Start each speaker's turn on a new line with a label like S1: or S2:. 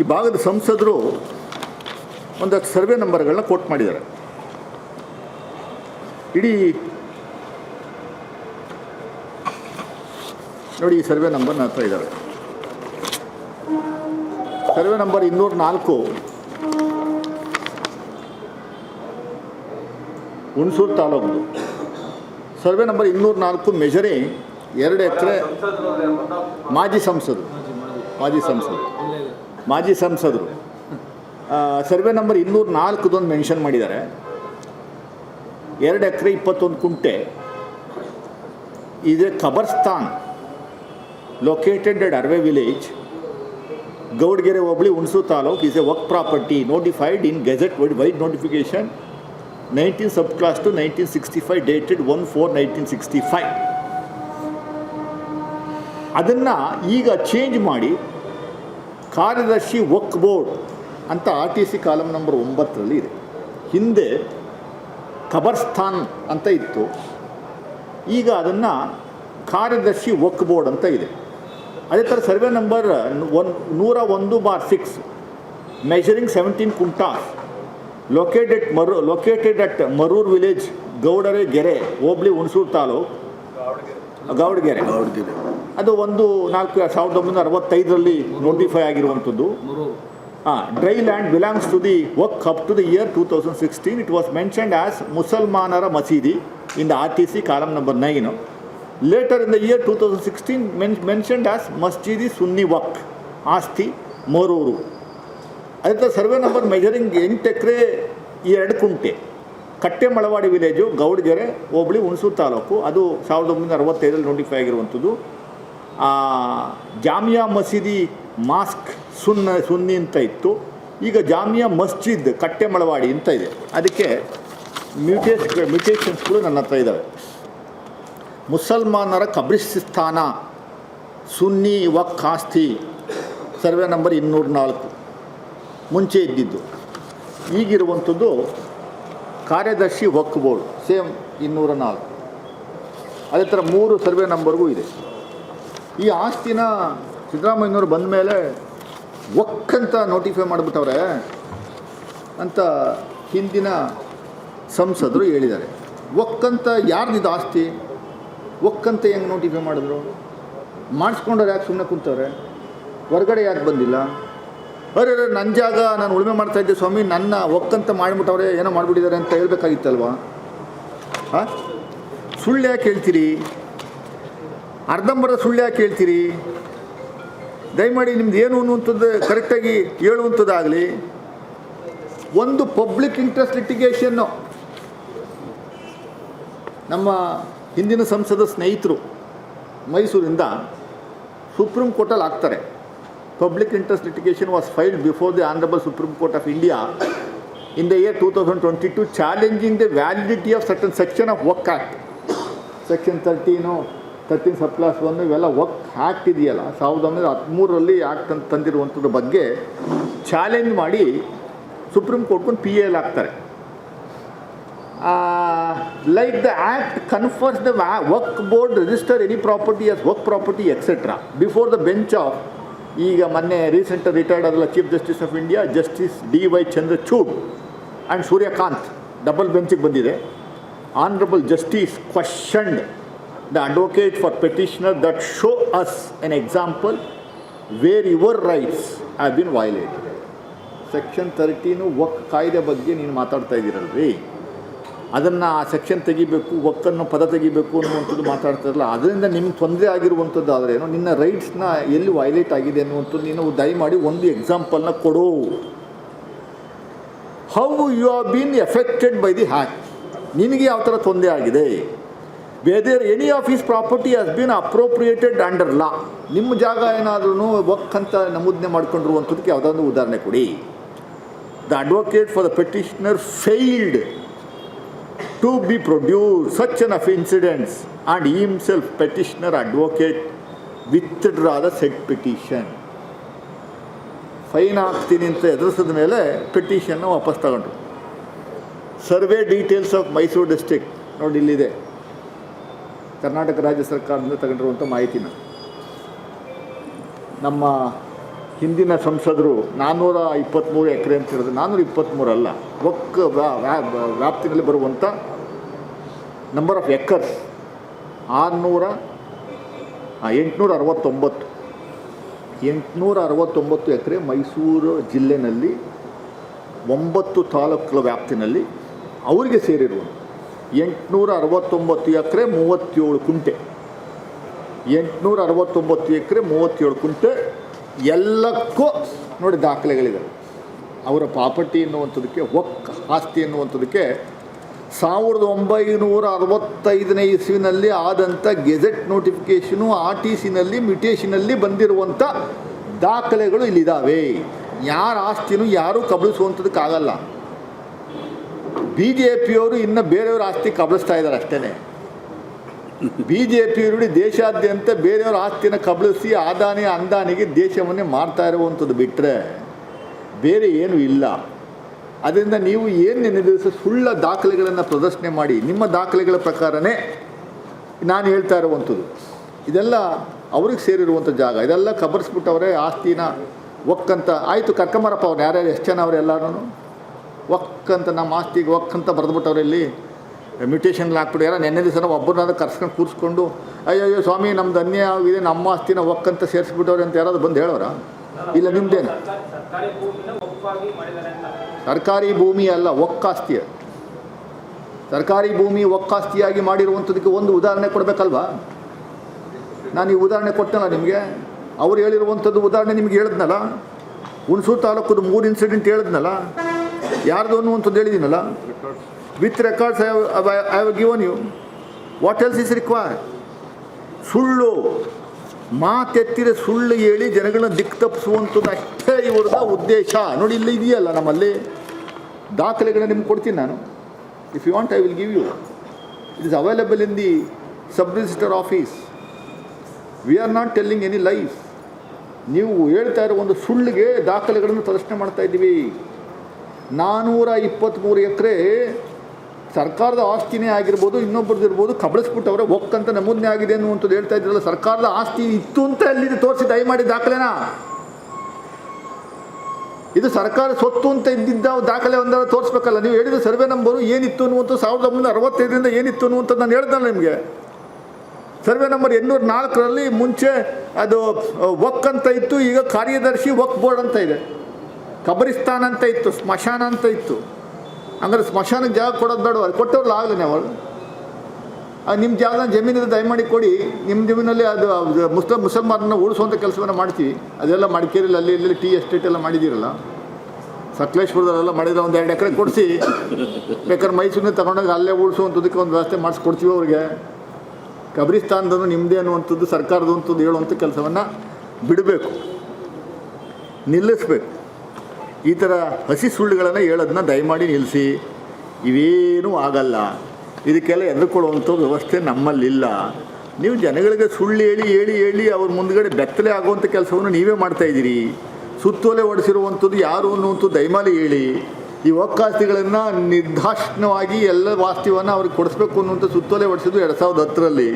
S1: ಈ ಭಾಗದ ಸಂಸದರು ಒಂದಷ್ಟು ಸರ್ವೆ ನಂಬರ್ಗಳನ್ನ ಕೋಟ್ ಮಾಡಿದ್ದಾರೆ. ಇಡೀ ನೋಡಿ ಈ ಸರ್ವೆ ನಂಬರ್ ನನ್ನ ಹತ್ರ ಇದ್ದಾವೆ ಸರ್ವೆ ನಂಬರ್ ಇನ್ನೂರ ನಾಲ್ಕು. ಹುಣಸೂರು ತಾಲೂಕು. ಸರ್ವೆ ನಂಬರ್ ಇನ್ನೂರ ನಾಲ್ಕು ಮೆಜರಿಂಗ್ ಎರಡು ಎಕರೆ ಮಾಜಿ ಸಂಸದರು ಮಾಜಿ ಸಂಸದರು. ಮಾಜಿ ಸಂಸದರು. ಸರ್ವೆ ನಂಬರ್ ಇನ್ನೂರ ನಾಲ್ಕದೊಂದು ಮೆನ್ಷನ್ ಮಾಡಿದ್ದಾರೆ. ಎರಡು ಎಕರೆ ಇಪ್ಪತ್ತೊಂದು ಕುಂಟೆ. ಇದೆ kabristan located at Arve village Gowdagere hobli ಹುಣಸು taluk is a work property notified in gazette vide vide notification nineteen sub clause two nineteen sixty five dated one four nineteen sixty five ಅದನ್ನು ಈಗ change ಮಾಡಿ ಕಾರ್ಯದರ್ಶಿ waqf board ಅಂತ R T C column number ಒಂಬತ್ತರಲ್ಲಿ ಇದೆ. ಹಿಂದೆ ಖಬರ್ಸ್ಥಾನ್ ಅಂತ ಇತ್ತು. ಈಗ ಅದನ್ನು ಕಾರ್ಯದರ್ಶಿ ವಕ್ ಬೋರ್ಡ್ ಅಂತ ಇದೆ. ಅದೇ ಥರ ಸರ್ವೆ ನಂಬರ್ ಒನ್ ನೂರ ಒಂದು bar six measuring seventeen guntas located ಮರು located at Maruru village Gowdagere hobli Hunsur taluk Gowdagere
S2: Gowdgere
S1: ಅದು ಒಂದು ನಾಲ್ಕು ಸಾವಿರದ ಒಂಬೈನೂರ ಅರವತ್ತೈದರಲ್ಲಿ ನೋಟಿಫೈ ಆಗಿರುವಂಥದ್ದು. ಹಾಂ dry land belongs to the waqf up to the year two thousand sixteen it was mentioned as ಮುಸಲ್ಮಾನರ ಮಸೀದಿ in the R T C column number nine later in the year two thousand sixteen men mentioned as ಮಸ್ಜಿದಿ Sunni waqf ಆಸ್ತಿ ಮೋರೂರು ಅದೇ ಥರ survey number measuring ಎಂಟು ಎಕರೆ ಎರಡು ಕುಂಟೆ ಕಟ್ಟೆ Malavadi village Gowdagere hobli Hunsur taluk. ಅದು ಸಾವಿರದ ಒಂಬೈನೂರ ಅರವತ್ತೈದರಲ್ಲಿ ನೋಟಿಫೈ ಆಗಿರುವಂಥದ್ದು. ಜಾಮಿಯಾ ಮಸೀದಿ ಮಾಸ್ಕ್ ಸುನ್ನ, ಸುನ್ನಿ ಅಂತ ಇತ್ತು. ಈಗ ಜಾಮಿಯಾ ಮಸ್ಜಿದ್ ಕಟ್ಟೆ ಮಳವಾಡಿ ಅಂತ ಇದೆ. ಅದಕ್ಕೆ ಮ್ಯೂಟೇಶ್ ಮ್ಯೂಟೇಷನ್ಸ್ಗಳು ನನ್ನ ಹತ್ರ ಇದ್ದಾವೆ ಮುಸಲ್ಮಾನರ ಕಬ್ರಿಸ್ತಾನ, ಸುನ್ನಿ, ವಕ್, ಆಸ್ತಿ, ಸರ್ವೆ ನಂಬರ್ ಇನ್ನೂರ ನಾಲ್ಕು ಮುಂಚೆ ಇದ್ದಿದ್ದು. ಈಗಿರುವಂಥದ್ದು ಕಾರ್ಯದರ್ಶಿ ವಕ್ ಬೋರ್ಡ್, ಸೇಮ್ ಇನ್ನೂರ ನಾಲ್ಕು ಅದೇ ಥರ ಮೂರು ಸರ್ವೆ ನಂಬರ್ಗೂ ಇದೆ. ಈ ಆಸ್ತಿನ ಸಿದ್ದರಾಮಯ್ಯನವರು ಬಂದ ಮೇಲೆ ಒಕ್ಕಂತ ನೋಟಿಫೈ ಮಾಡಿಬಿಟ್ಟವ್ರೆ ಅಂತ ಹಿಂದಿನ ಸಂಸದರು ಹೇಳಿದ್ದಾರೆ. ಒಕ್ಕಂತ ಯಾರ್ದಿದು ಆಸ್ತಿ? ಒಕ್ಕಂತ ಹೆಂಗೆ ನೋಟಿಫೈ ಮಾಡಿದ್ರು? ಮಾಡಿಸ್ಕೊಂಡವ್ರು ಯಾಕೆ ಸುಮ್ಮನೆ ಕುಂತವ್ರೆ? ಹೊರಗಡೆ ಯಾಕೆ ಬಂದಿಲ್ಲ? ಅರೆ ಅರೆ ನನ್ನ ಜಾಗ, ನಾನು ಉಳುಮೆ ಮಾಡ್ತಾ ಇದ್ದೆ ಸ್ವಾಮಿ, ನನ್ನ ಒಕ್ಕಂತ ಮಾಡಿಬಿಟ್ಟವ್ರೆ ಏನೋ ಮಾಡಿಬಿಟ್ಟಿದ್ದಾರೆ ಅಂತ ಹೇಳ್ಬೇಕಾಗಿತ್ತಲ್ವಾ? ಹಾಂ? ಸುಳ್ಳು ಯಾಕೆ ಹೇಳ್ತೀರಿ? ಅರ್ಧಂಬರ ಸುಳ್ಳು ಯಾಕೆ ಹೇಳ್ತೀರಿ? ದಯಮಾಡಿ ನಿಮ್ದು ಏನು ಅನ್ನುವಂಥದ್ದು ಕರೆಕ್ಟಾಗಿ ಹೇಳುವಂಥದ್ದಾಗಲಿ. ಒಂದು ಪಬ್ಲಿಕ್ ಇಂಟ್ರೆಸ್ಟ್ ಲಿಟಿಗೇಷನ್ನು ನಮ್ಮ ಹಿಂದಿನ ಸಂಸದ ಸ್ನೇಹಿತರು ಮೈಸೂರಿಂದ ಸುಪ್ರೀಂ ಕೋರ್ಟಲ್ಲಿ ಹಾಕ್ತಾರೆ. Public interest litigation was filed before the honourable supreme court of India in the year two thousand twenty two challenging the validity of certain section of work act section thirteen thirteen sub clause one ಇವೆಲ್ಲ ವರ್ಕ್ act ಇದೆಯಲ್ಲ ಸಾವಿರದ ಒಂಬೈನೂರ ಹದಿಮೂರರಲ್ಲಿ act ತಂದು ತಂದಿರುವಂಥದ್ರ ಬಗ್ಗೆ challenge ಮಾಡಿ supreme ಕೋರ್ಟ್ಗೊಂದು P L ಹಾಕ್ತಾರೆ. Like the act confess the work board register any property as work property etcetera before the bench of ಈಗ ಮೊನ್ನೆ recent retired ಆದಲ್ಲ chief justice of India justice D Y Chandrachud and Suryakant double ಬೆಂಚಿಗೆ ಬಂದಿದೆ. Honourable justice questioned the advocate for petitioner that show us an example where your rights have been violated. Section thirteen waqf ಕಾಯ್ದೆ ಬಗ್ಗೆ ನೀನು ಮಾತಾಡ್ತಾ ಇದ್ದೀರಲ್ರಿ ಅದನ್ನು ಆ section ತೆಗಿಬೇಕು ಒಕ್ಕನ್ನು ಪದ ತೆಗಿಬೇಕು ಅನ್ನುವಂಥದ್ದು ಮಾತಾಡ್ತಾರಲ್ಲ, ಅದರಿಂದ ನಿಮ್ಗೆ ತೊಂದರೆ ಆಗಿರುವಂಥದ್ದು ಆದರೆ ನಿನ್ನ ರೈಟ್ಸ್ನ ಎಲ್ಲಿ ವೈಲೇಟ್ ಆಗಿದೆ ಅನ್ನುವಂಥದ್ದು ನೀನು ದಯಮಾಡಿ ಒಂದು ಎಕ್ಸಾಂಪಲ್ನ ಕೊಡು. How you are been affected by the act ನಿನಗೆ ಯಾವ ಥರ ತೊಂದರೆ ಆಗಿದೆ? Whether any of his property has been appropriated under law ನಿಮ್ಮ ಜಾಗ ಏನಾದ್ರೂ ವಕ್ ಅಂತ ನಮೂದನೆ ಮಾಡ್ಕೊಂಡಿರುವಂಥದ್ದಕ್ಕೆ ಯಾವುದಾದ್ರು ಉದಾಹರಣೆ ಕೊಡಿ. The advocate for the petitioner failed to be produce such an of incidents and he self petitioner advocate withdraw the said petition. Fine ಹಾಕ್ತೀನಿ ಅಂತ ಎದುರಿಸಿದ ಮೇಲೆ ಪೆಟಿಷನ್ನ ವಾಪಸ್ ತಗೊಂಡ್ರು. Survey details of Mysuru district ನೋಡಿ ಇಲ್ಲಿದೆ. ಕರ್ನಾಟಕ ರಾಜ್ಯ ಸರ್ಕಾರದಿಂದ ತಗೊಂಡಿರುವಂಥ ಮಾಹಿತಿನ. ನಮ್ಮ ಹಿಂದಿನ ಸಂಸದರು ನಾನ್ನೂರ ಇಪ್ಪತ್ತ್ಮೂರು ಎಕರೆ ಅಂತ ಹೇಳಿದ್ರೆ ನಾನ್ನೂರ ಇಪ್ಪತ್ತ್ಮೂರು ಅಲ್ಲ, ಒಕ್ಕ ವ್ಯಾ- ವ್ಯಾ- ವ್ಯಾಪ್ತಿನಲ್ಲಿ ಬರುವಂಥ ನಂಬರ್ ಆಫ್ ಎಕರ್ಸ್ ಆರುನೂರ ಎಂಟುನೂರ ಅರವತ್ತೊಂಬತ್ತು ಎಂಟುನೂರ ಅರವತ್ತೊಂಬತ್ತು ಎಕರೆ ಮೈಸೂರು ಜಿಲ್ಲೆನಲ್ಲಿ ಒಂಬತ್ತು ತಾಲೂಕುಗಳ ವ್ಯಾಪ್ತಿನಲ್ಲಿ ಅವರಿಗೆ ಸೇರಿರುವ ಎಂಟುನೂರ ಅರವತ್ತೊಂಬತ್ತು ಎಕರೆ ಮೂವತ್ತೇಳು ಕುಂಟೆ. ಎಂಟುನೂರ ಅರವತ್ತೊಂಬತ್ತು ಎಕರೆ ಮೂವತ್ತೇಳು ಕುಂಟೆ ಎಲ್ಲಕ್ಕೂ ನೋಡಿ ದಾಖಲೆಗಳಿದೆ ಅವರ ಪ್ರಾಪರ್ಟಿ ಎನ್ನುವಂಥದ್ದಕ್ಕೆ ಒಕ್ಕ ಆಸ್ತಿ ಎನ್ನುವಂಥದಕ್ಕೆ ಸಾವಿರದ ಒಂಬೈನೂರ ಅರವತ್ತೈದನೇ ಇಸ್ವಿನಲ್ಲಿ ಆದಂಥ ಗೆಜೆಟ್ ನೋಟಿಫಿಕೇಷನು ಆರ್ ಟಿ ಸಿನಲ್ಲಿ ಮಿಟೇಷನಲ್ಲಿ ಬಂದಿರುವಂಥ ದಾಖಲೆಗಳು ಇಲ್ಲಿದ್ದಾವೆ ಯಾರ ಆಸ್ತಿನೂ ಯಾರೂ ಕಬಳಿಸುವಂಥದ್ದಕ್ಕಾಗಲ್ಲ ಬಿ ಜೆ ಪಿಯವರು ಇನ್ನು ಬೇರೆಯವ್ರ ಆಸ್ತಿ ಕಬಳಿಸ್ತಾ ಇದ್ದಾರೆ ಅಷ್ಟೇ ಬಿ ಜೆ ಪಿಯವರು ದೇಶಾದ್ಯಂತ ಬೇರೆಯವ್ರ ಆಸ್ತಿನ ಕಬಳಿಸಿ ಆದಾನಿ ಅಂದಾನಿಗೆ ದೇಶವನ್ನೇ ಮಾಡ್ತಾ ಇರುವಂಥದ್ದು ಬಿಟ್ಟರೆ ಬೇರೆ ಏನೂ ಇಲ್ಲ. ಅದರಿಂದ ನೀವು ಏನು ನಿನ್ನೆ ದಿವಸ ಸುಳ್ಳ ದಾಖಲೆಗಳನ್ನು ಪ್ರದರ್ಶನೆ ಮಾಡಿ, ನಿಮ್ಮ ದಾಖಲೆಗಳ ಪ್ರಕಾರನೇ ನಾನು ಹೇಳ್ತಾ ಇರುವಂಥದ್ದು. ಇದೆಲ್ಲ ಅವ್ರಿಗೆ ಸೇರಿರುವಂಥ ಜಾಗ. ಇದೆಲ್ಲ ಕಬರ್ಸ್ಬಿಟ್ಟವರೇ ಆಸ್ತಿನ ಒಕ್ಕಂತ. ಆಯಿತು ಕರ್ಕಂಬರಪ್ಪ ಅವ್ರು ಯಾರ್ಯಾರು ಎಷ್ಟು ಜನ ಅವ್ರು ಒಕ್ಕಂತ ನಮ್ಮ ಆಸ್ತಿಗೆ ಒಕ್ಕಂತ ಬರೆದ್ಬಿಟ್ಟವ್ರು ಇಲ್ಲಿ. ಮ್ಯೂಟೇಷನ್ಗೆ ಯಾರ ನೆನ್ನೆ ದಿವಸ ಒಬ್ಬರನ್ನ ಕರ್ಸ್ಕೊಂಡು ಕೂರಿಸ್ಕೊಂಡು ಅಯ್ಯೋ ಅಯ್ಯೋ ಸ್ವಾಮಿ, ನಮ್ದು ಅನ್ಯಾಯ ಆಗಿದೆ, ನಮ್ಮ ಆಸ್ತಿನ ಒಕ್ಕಂತ ಸೇರಿಸ್ಬಿಟ್ಟವ್ರೆ ಅಂತ ಯಾರಾದ್ರು ಬಂದು ಹೇಳೋರ? ಇಲ್ಲ, ನಿಮ್ದೇನು?
S2: ಸರ್ಕಾರಿ
S1: ಭೂಮಿ ಅಲ್ಲ ಒಕ್ಕಾಸ್ತಿ. ಸರ್ಕಾರಿ ಭೂಮಿ ಒಕ್ಕಾಸ್ತಿಯಾಗಿ ಮಾಡಿರುವಂಥದಕ್ಕೆ ಒಂದು ಉದಾಹರಣೆ ಕೊಡಬೇಕಲ್ವಾ? ನಾನು ಈ ಉದಾಹರಣೆ ಕೊಟ್ಟನಲ್ಲ ನಿಮಗೆ? ಅವ್ರು ಹೇಳಿರುವಂಥದ್ದು ಉದಾಹರಣೆ ನಿಮ್ಗೆ ಹೇಳಿದ್ನಲ್ಲ? ಹುಣಸೂರು ತಾಲೂಕದ್ದು ಮೂರು ಇನ್ಸಿಡೆಂಟ್ ಹೇಳಿದ್ನಲ್ಲ? ಯಾರ್ದು ಅನ್ನುವಂಥದ್ದು ಹೇಳಿದ್ದೀನಲ್ಲ? With records I have given you what else is require ಸುಳ್ಳು. ಮಾತೆತ್ತಿರ ಸುಳ್ಳು ಹೇಳಿ ಜನಗಳನ್ನ ದಿಕ್ಕು ತಪ್ಪಿಸುವಂಥದ್ದು ಅಷ್ಟೇ ಇವ್ರದ ಉದ್ದೇಶ. ನೋಡಿ, ಇಲ್ಲಿ ಇದೆಯಲ್ಲ ನಮ್ಮಲ್ಲಿ ದಾಖಲೆಗಳನ್ನ ನಿಮ್ಗೆ ಕೊಡ್ತೀನಿ ನಾನು. If you want I will give you it is available in the sub register office we are not telling any life ನೀವು ಹೇಳ್ತಾ ಇರೋ ಒಂದು ಸುಳ್ಳಿಗೆ ದಾಖಲೆಗಳನ್ನು ಪ್ರದರ್ಶನ ಮಾಡ್ತಾ ಇದ್ದೀವಿ. ನಾನ್ನೂರ ಇಪ್ಪತ್ತ್ಮೂರು ಎಕರೆ ಸರ್ಕಾರದ ಆಸ್ತಿನೇ ಆಗಿರ್ಬೋದು ಇನ್ನೊಬ್ಬರದ್ದು ಇರ್ಬೋದು, ಕಬಳಿಸ್ಬಿಟ್ಟವ್ರೆ ಒಕ್ಕಂತ ನಮೂದನೆ ಆಗಿದೆ ಅನ್ನುವಂಥದ್ದು ಹೇಳ್ತಾ ಇದ್ರಲ್ಲ, ಸರ್ಕಾರದ ಆಸ್ತಿ ಇತ್ತು ಅಂತ ಅಲ್ಲಿ ತೋರಿಸಿ ದಯಮಾಡಿ ದಾಖಲೆನ? ಇದು ಸರ್ಕಾರ ಸ್ವತ್ತು ಅಂತ ಇದ್ದಿದ್ದ ದಾಖಲೆ ಒಂದರ ತೋರಿಸ್ಬೇಕಲ್ಲ, ನೀವು ಹೇಳಿದ ಸರ್ವೆ ನಂಬರು ಏನಿತ್ತು ಅನ್ನುವಂಥ ಸಾವಿರದ ಒಂಬೈನೂರ ಅರವತ್ತೈದರಿಂದ ಏನಿತ್ತು ಅನ್ನುವಂಥದ್ದು ನಾನು ಹೇಳ್ದಲ್ಲ ನಿಮಗೆ. ಸರ್ವೆ ನಂಬರ್ ಎಂಟುನೂರ ನಾಲ್ಕರಲ್ಲಿ ಮುಂಚೆ ಅದು ವಕ್ ಅಂತ ಇತ್ತು, ಈಗ ಕಾರ್ಯದರ್ಶಿ ವಕ್ ಬೋರ್ಡ್ ಅಂತ ಇದೆ. ಕಬರಿಸ್ತಾನ್ ಅಂತ ಇತ್ತು ಸ್ಮಶಾನ ಅಂತ ಇತ್ತು. ಹಂಗಾರೆ ಸ್ಮಶಾನಕ್ಕೆ ಜಾಗ ಕೊಡೋದು ಬೇಡ, ಅವ್ರು ಕೊಟ್ಟವ್ರಲ್ಲ ಆಗಲಿ ಆ ನಿಮ್ಮ ಜಾಗ ಜಮೀನಿದೆ ದಯಮಾಡಿ ಕೊಡಿ ನಿಮ್ಮ ಜಮೀನಲ್ಲಿ ಅದು ಅದು ಮುಸಲ್ಮಾನನ್ನ ಉಳಿಸುವಂಥ ಕೆಲಸವನ್ನು ಮಾಡ್ತೀವಿ. ಅದೆಲ್ಲ ಮಡಿಕೇರಿಲಿ, ಅಲ್ಲಿ, ಇಲ್ಲಿ, ಟೀ ಎಸ್ಟೇಟ್ ಎಲ್ಲ ಮಾಡಿದ್ದೀರಲ್ಲ ಸಕಲೇಶ್ಪುರದಲ್ಲೆಲ್ಲ ಮಾಡಿದ್ರೆ ಒಂದು ಎರಡು ಎಕರೆ ಕೊಡಿಸಿ. ಬೇಕಾದ್ರೆ ಮೈಸೂರಿನ ತಗೊಂಡೋಗಿ ಅಲ್ಲೇ ಉಳಿಸುವಂಥದ್ದಕ್ಕೆ ಒಂದು ವ್ಯವಸ್ಥೆ ಮಾಡಿಸ್ಕೊಡ್ತೀವಿ ಅವ್ರಿಗೆ. ಕಬ್ರಿಸ್ತಾನದನ್ನು ನಿಮ್ಮದೇ ಅನ್ನುವಂಥದ್ದು ಸರ್ಕಾರದ ಅಂಥದ್ದು ಹೇಳುವಂಥ ಕೆಲಸವನ್ನು ಬಿಡಬೇಕು. ನಿಲ್ಲಿಸ್ಬೇಕು. ಈ ಥರ ಹಸಿ ಸುಳ್ಳುಗಳನ್ನು ಹೇಳೋದನ್ನ ದಯಮಾಡಿ ನಿಲ್ಲಿಸಿ ಇವೇನೂ ಆಗಲ್ಲ. ಇದಕ್ಕೆಲ್ಲ ಎದುರ್ಕೊಳ್ಳುವಂಥ ವ್ಯವಸ್ಥೆ ನಮ್ಮಲ್ಲಿಲ್ಲ. ನೀವು ಜನಗಳಿಗೆ ಸುಳ್ಳು ಹೇಳಿ ಹೇಳಿ ಹೇಳಿ ಅವ್ರ ಮುಂದ್ಗಡೆ ಬೆತ್ತಲೆ ಆಗುವಂಥ ಕೆಲಸವನ್ನು ನೀವೇ ಮಾಡ್ತಾಯಿದ್ದೀರಿ ಸುತ್ತೋಲೆ ಹೊಡೆಸಿರುವಂಥದ್ದು ಯಾರು ಅನ್ನುವಂಥದ್ದು ದಯಮಾಲಿ ಹೇಳಿ. ಈ ಒಕ್ಕಾಸ್ತಿಗಳನ್ನು ನಿರ್ದಾಕ್ಷಿಣ್ಯವಾಗಿ ಎಲ್ಲ ವಾಸ್ತಿವನ್ನು ಅವ್ರಿಗೆ ಕೊಡಿಸ್ಬೇಕು ಅನ್ನುವಂಥ ಸುತ್ತೋಲೆ ಹೊಡೆಸಿದ್ದು ಎರಡು ಸಾವಿರದ ಹತ್ತರಲ್ಲಿ.